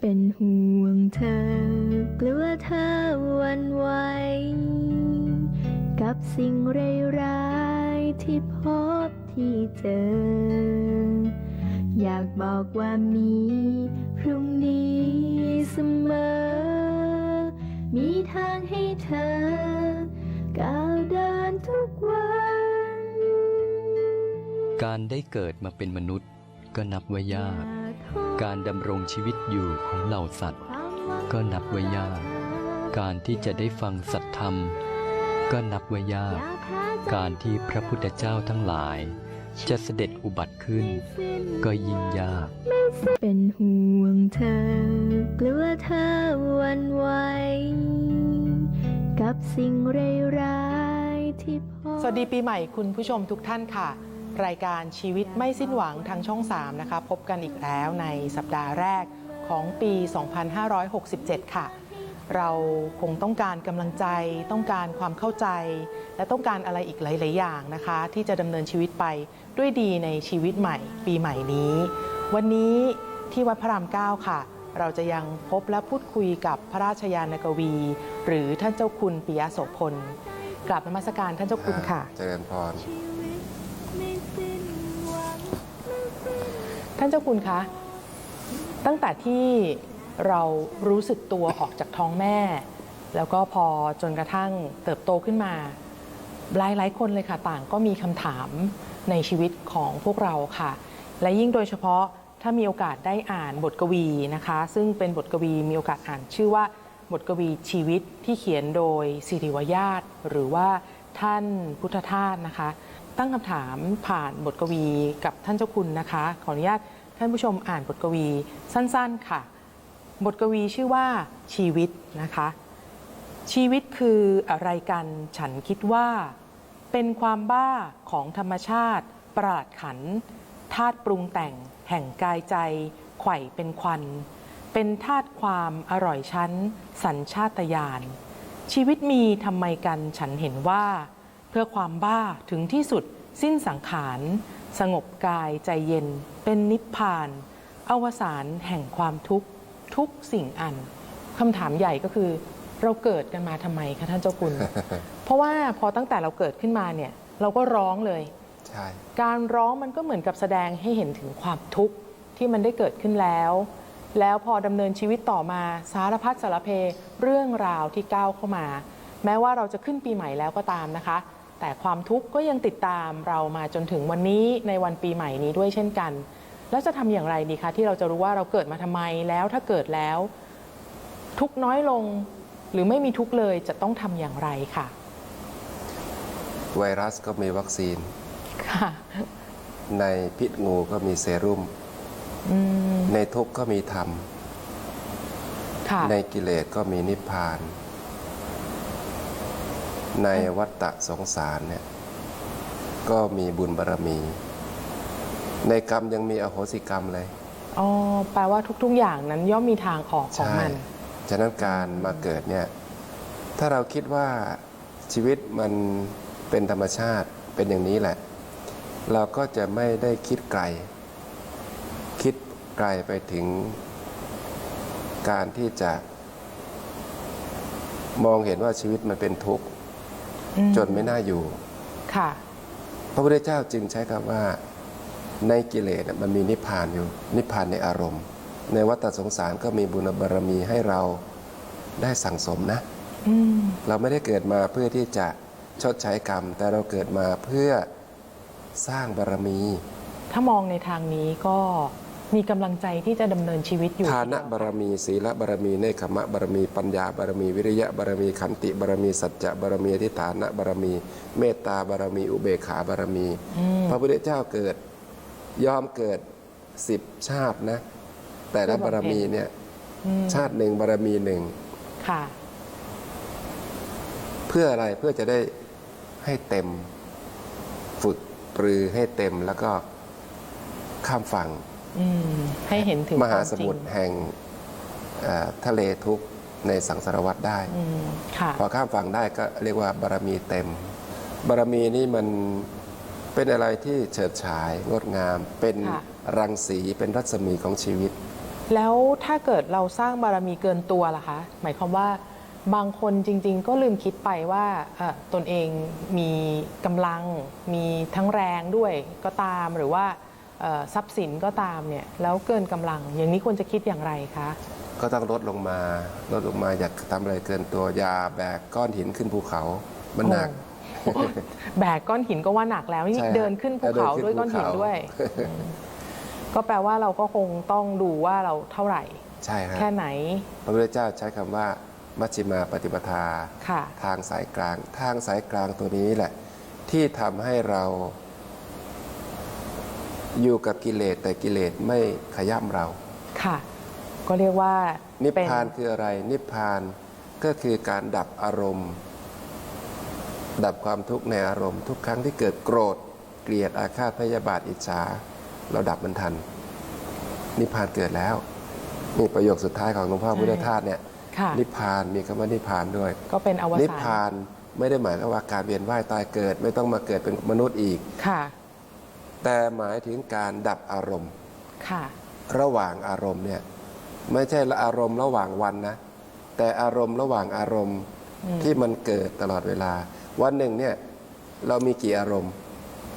เป็นห่วงเธอกลัวเธอวันไหวกับสิ่งร้ายๆที่พบที่เจอ อยากบอกว่ามีพรุ่งนี้เสมอ มีทางให้เธอก้าวเดินทุกวัน การได้เกิดมาเป็นมนุษย์ก็นับว่ายาก การดำรงชีวิตอยู่ของเหล่าสัตว์ ก็นับว่ายาก การที่จะได้ฟังสัตธรรม ก็นับว่ายาก การที่พระพุทธเจ้าทั้งหลาย จะเสด็จอุบัติขึ้น ก็ยิ่งยาก เป็นห่วงเธอกลัวเธอหวันไหวกับสิ่งร้ายๆที่พบสวัสดีปีใหม่คุณผู้ชมทุกท่านค่ะ รายการชีวิตไม่สิ้นหวังทางช่อง 3 นะคะ พบกันอีกแล้วในสัปดาห์แรกของปี 2567 ค่ะ เราคงต้องการกำลังใจ ต้องการความเข้าใจ และต้องการอะไรอีกหลาย ๆ อย่างนะคะ ที่จะดำเนินชีวิตไปด้วยดีในชีวิตใหม่ ปีใหม่นี้ วันนี้ที่วัดพระราม 9 ค่ะ เราจะยังพบและพูดคุยกับพระราชยานกวี หรือท่านเจ้าคุณปิยะโสพลกราบนมัสการท่านเจ้าคุณค่ะ เจริญพร ไม่สิ้นหวัง ท่านเจ้าคุณคะ ตั้งแต่ที่เรารู้สึกตัวออกจากท้องแม่ แล้วก็พอจนกระทั่งเติบโตขึ้นมาหลายหลายคนเลยค่ะ ต่างก็มีคำถามในชีวิตของพวกเราค่ะ และยิ่งโดยเฉพาะถ้ามีโอกาสได้อ่านบทกวีนะคะ ซึ่งเป็นบทกวีมีโอกาสอ่านชื่อว่าบทกวีชีวิตที่เขียนโดยสิริวญาตหรือว่า ท่านพุทธทาสนะคะ ตั้งคำถามผ่านบทกวีกับท่านเจ้าคุณนะคะ ขออนุญาตท่านผู้ชมอ่านบทกวีสั้นๆค่ะ บทกวีชื่อว่าชีวิตนะคะ ชีวิตคืออะไรกันฉันคิดว่า เป็นความบ้าของธรรมชาติ ปราดขันธาตุปรุงแต่งแห่งกายใจ ไข่เป็นควัน เป็นธาตุความอร่อยชั้น สัญชาตญาณ ชีวิตมีทำไมกันฉันเห็นว่า เพื่อความบ้าถึงที่สุดสิ้นสังขาร สงบกายใจเย็น เป็นนิพพาน อวสานแห่งความทุกข์ ทุกสิ่งอันคำถามใหญ่ก็คือ เราเกิดกันมาทำไมคะท่านเจ้าคุณ เพราะว่าพอตั้งแต่เราเกิดขึ้นมาเนี่ยเราก็ร้องเลยใช่การร้องมันก็เหมือนกับแสดงให้เห็นถึงความทุกข์ที่มันได้เกิดขึ้นแล้ว แล้วพอดำเนินชีวิตต่อมาสารพัดสารเพเรื่องราวที่ก้าวเข้ามา แม้ว่าเราจะขึ้นปีใหม่แล้วก็ตามนะคะ แต่ความทุกข์ก็ยังติดตามเรามาจนถึงวันนี้ในวันปีใหม่นี้ด้วยเช่นกัน แล้วจะทำอย่างไรดีคะที่เราจะรู้ว่าเราเกิดมาทำไมแล้วถ้าเกิดแล้ว ทุกข์น้อยลงหรือไม่มีทุกข์เลยจะต้องทำอย่างไรค่ะ ไวรัสก็มีวัคซีน ค่ะ ในพิษงูก็มีเซรุ่มอืม ในทุกข์ก็มีธรรมค่ะในกิเลสก็มีนิพพาน ในวัฏฏะสงสารเนี่ยก็มีบุญบารรมี ในกรรมยังมีอโหสิกรรมเลยอ๋อแปลว่าทุก ๆ อย่างนั้นย่อมมีทางออกของใช่มันฉะนั้นการมาเกิดเนี่ย ถ้าเราคิดว่าชีวิตมันเป็นธรรมชาติเป็นอย่างนี้แหละ เราก็จะไม่ได้คิดไกลคิดไกลไปถึงการที่จะมองเห็นว่าชีวิตมันเป็นทุกข์อืมจนไม่น่าอยู่ ค่ะ พระพุทธเจ้าจึงใช้คำว่าในกิเลสน่ะมันมีนิพพานอยู่ นิพพานในอารมณ์ ในวัฏสงสารก็มีบุญบารรมีให้เราได้สั่งสมนะอืมเราไม่ได้เกิดมาเพื่อที่จะชดใช้กรรม แต่เราเกิดมาเพื่อสร้างบารมี ถ้ามองในทางนี้ก็ มีกำลังใจที่จะดำเนินชีวิตอยู่ ทานะบารมีศีลบารมีเนคขมะบารมีปัญญาบารมีวิริยะบารมีขันติบารมีสัจจะบารมีอธิฐานะบารมี เมตตาบารมีอุเบกขาบารมี อืม พระพุทธเจ้าเกิดยอมเกิดสิบชาตินะ แต่ละบารมีเนี่ยอืมชาติหนึ่งบารมีหนึ่ง ค่ะ เพื่ออะไรเพื่อจะได้ให้เต็ม ฝึกปรือให้เต็มแล้วก็ข้ามฝั่งอืม ให้เห็นถึงมหาควสจริงมุทรแห่งเอ่อทะเลทุกข์ในสังสารวัฏได้อืมค่ะพอข้ามฝั่งได้ก็เรียกว่าบารมีเต็ม บารมีนี่มันเป็นอะไรที่เฉิดฉายงดงาม เป็นค่ะรังสีเป็นรัศมีของชีวิต แล้วถ้าเกิดเราสร้างบารมีเกินตัวล่ะคะ หมายความว่าบางคนจริง ๆ ก็ลืมคิดไปว่าเอ่อตนเองมีกำลังมีทั้งแรงด้วยก็ตามหรือว่าเอ่อ ทรัพย์สินก็ตามเนี่ยแล้วเกินกำลัง อย่างนี้ควรจะคิดอย่างไรคะก็ต้องลดลงมาลดลงมาอย่าทำอะไรเกินตัวอย่าแบกก้อนหินขึ้นภูเขามันหนักแบกก้อนหินก็ว่าหนักแล้วนี่ใช่ฮะเดินขึ้นภูเขาเดินขึ้นด้วยก้อนหินภูเขาด้วยอืมก็แปลว่าเราก็คงต้องดูว่าเราเท่าไหร่ ใช่ฮะแค่ไหน พระพุทธเจ้าใช้คำว่า มัชฌิมาปฏิปทาค่ะทางสายกลาง ทางสายกลางตัวนี้แหละ ที่ทำให้เรา อยู่กับกิเลสแต่กิเลสไม่ขย่ำเรา ค่ะ ก็เรียกว่านิพเป็พานคืออะไร นิพพานก็คือการดับอารมณ์ ดับความทุกข์ในอารมณ์ ทุกครั้งที่เกิดโกรธ เกลียดอาฆาตพยาบาทอิจฉา เราดับมันทัน นิพพานเกิดแล้วนี่ประโยคสุดท้ายของหลวงพ่อพุทธทาสเนี่ยค่ะนิพพานมีคำว่านิพพานด้วย ก็เป็นอวนิพสาพานนไม่ได้หมายความว่าการเวียนว่ายตายเกิด ไม่ต้องมาเกิดเป็นมนุษย์อีกค่ะ แต่หมายถึงการดับอารมณ์ ค่ะ ระหว่างอารมณ์เนี่ยไม่ใช่ละอารมณ์ระหว่างวันนะ แต่อารมณ์ระหว่างอารมณ์อืมที่มันเกิดตลอดเวลา วันหนึ่งเนี่ยเรามีกี่อารมณ์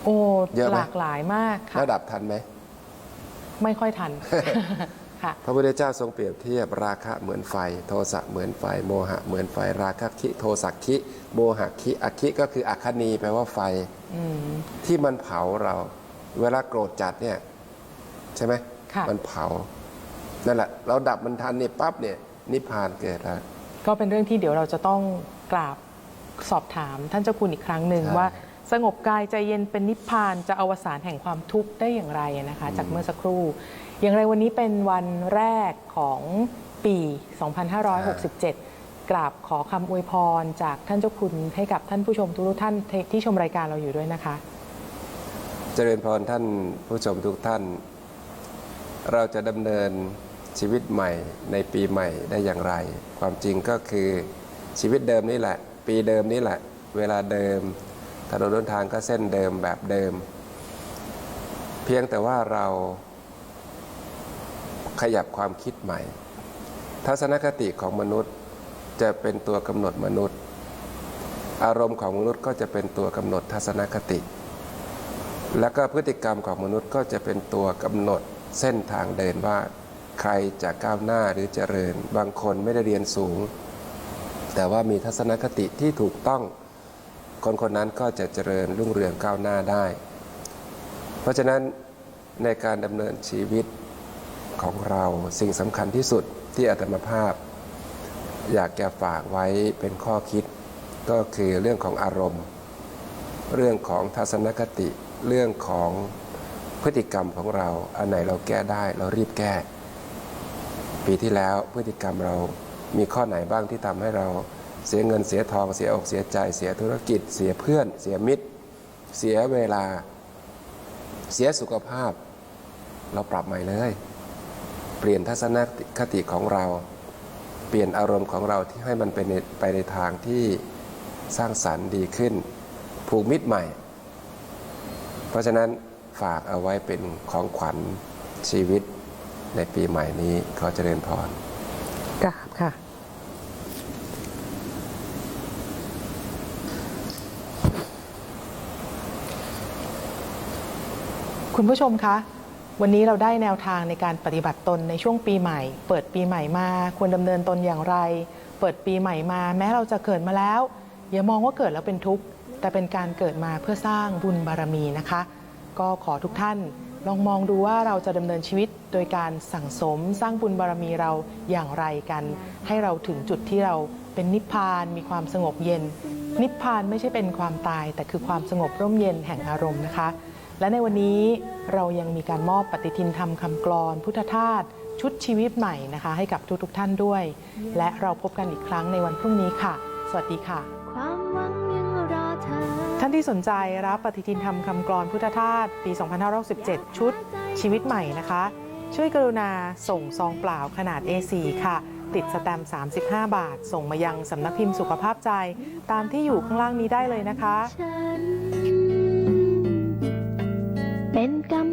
โอ้เยอะไหม หลากหลายมากค่ะระดับทันไหม ไม่ค่อยทัน ค่ะ พระพุทธเจ้าทรงเปรียบเทียบราคะเหมือนไฟ โทสะเหมือนไฟ โมหะเหมือนไฟ ราคะคิโทสักคิโมหะคิอคิก็คืออัคคณีแปลว่าไฟอืม ที่มันเผาเรา เวลาโกรธจัดเนี่ยใช่ไหมค่ะมันเผา นั่นแหละ เราดับมันทันเนี่ยปั๊บเนี่ยนิพพานเกิดแล้ว ก็เป็นเรื่องที่เดี๋ยวเราจะต้องกราบสอบถามท่านเจ้าคุณอีกครั้งหนึ่งใช่ว่า สงบกายใจเย็นเป็นนิพพานจะอวสานแห่งความทุกข์ได้อย่างไรนะคะ จากเมื่อสักครู่ อย่างไรวันนี้เป็นวันแรกของปี 2567 กราบขอคำอวยพรจากท่านเจ้าคุณให้กับท่านผู้ชมทุกๆท่านที่ชมรายการเราอยู่ด้วยนะคะ เจริญพรท่านผู้ชมทุกท่าน เราจะดำเนินชีวิตใหม่ในปีใหม่ได้อย่างไร ความจริงก็คือชีวิตเดิมนี่แหละ ปีเดิมนี่แหละ เวลาเดิมถนนหนทางก็เส้นเดิมแบบเดิม เพียงแต่ว่าเราขยับความคิดใหม่ ทัศนคติของมนุษย์จะเป็นตัวกำหนดมนุษย์ อารมณ์ของมนุษย์ก็จะเป็นตัวกำหนดทัศนคติ แล้วก็พฤติกรรมของมนุษย์ก็จะเป็นตัวกำหนดเส้นทางเดินว่า ใครจะก้าวหน้าหรือเจริญ บางคนไม่ได้เรียนสูง แต่ว่ามีทัศนคติที่ถูกต้อง คนคนนั้นก็จะเจริญรุ่งเรืองก้าวหน้าได้ เพราะฉะนั้นในการดำเนินชีวิตของเราสิ่งสำคัญที่สุดที่อาตมาภาพ อยากจะฝากไว้เป็นข้อคิด ก็คือเรื่องของอารมณ์ เรื่องของทัศนคติ เรื่องของพฤติกรรมของเรา อันไหนเราแก้ได้เรารีบแก้ ปีที่แล้วพฤติกรรมเรามีข้อไหนบ้างที่ทำให้เราเสียเงินเสียทองเสียอกเสียใจ เสียธุรกิจ เสียเพื่อน เสียมิตร เสียเวลา เสียสุขภาพ เราปรับใหม่เลย เปลี่ยนทัศนคติของเรา เปลี่ยนอารมณ์ของเราที่ให้มันไปในไปในทางที่สร้างสรรค์ดีขึ้น ผูกมิตรใหม่ เพราะฉะนั้นฝากเอาไว้เป็นของขวัญชีวิตในปีใหม่นี้ขอเจริญพรกราบค่ะ คุณผู้ชมคะ วันนี้เราได้แนวทางในการปฏิบัติตนในช่วงปีใหม่ เปิดปีใหม่มาควรดำเนินตนอย่างไร เปิดปีใหม่มา แม้เราจะเกิดมาแล้ว อย่ามองว่าเกิดแล้วเป็นทุกข์ แต่เป็นการเกิดมาเพื่อสร้างบุญบารมีนะคะ ก็ขอทุกท่านลองมองดูว่าเราจะดำเนินชีวิตโดยการสั่งสมสร้างบุญบารมีเราอย่างไรกัน ให้เราถึงจุดที่เราเป็นนิพพานมีความสงบเย็น นิพพานไม่ใช่เป็นความตาย แต่คือความสงบร่มเย็นแห่งอารมณ์นะคะ และในวันนี้เรายังมีการมอบปฏิทินธรรมคำกลอน พุทธทาสชุดชีวิตใหม่นะคะ ให้กับทุกๆท่านด้วย และเราพบกันอีกครั้งในวันพรุ่งนี้ค่ะ สวัสดีค่ะ ที่สนใจรับปฏิทินธรรมคำกรอนพุทธทาสปี 2567 ชุดชีวิตใหม่นะคะ ช่วยกรุณาส่งซองเปล่าขนาด A4 ค่ะ ติดสแตมป์35 บาท ส่งมายังสำนักพิมพ์สุขภาพใจ ตามที่อยู่ข้างล่างนี้ได้เลยนะคะ เป็นกรร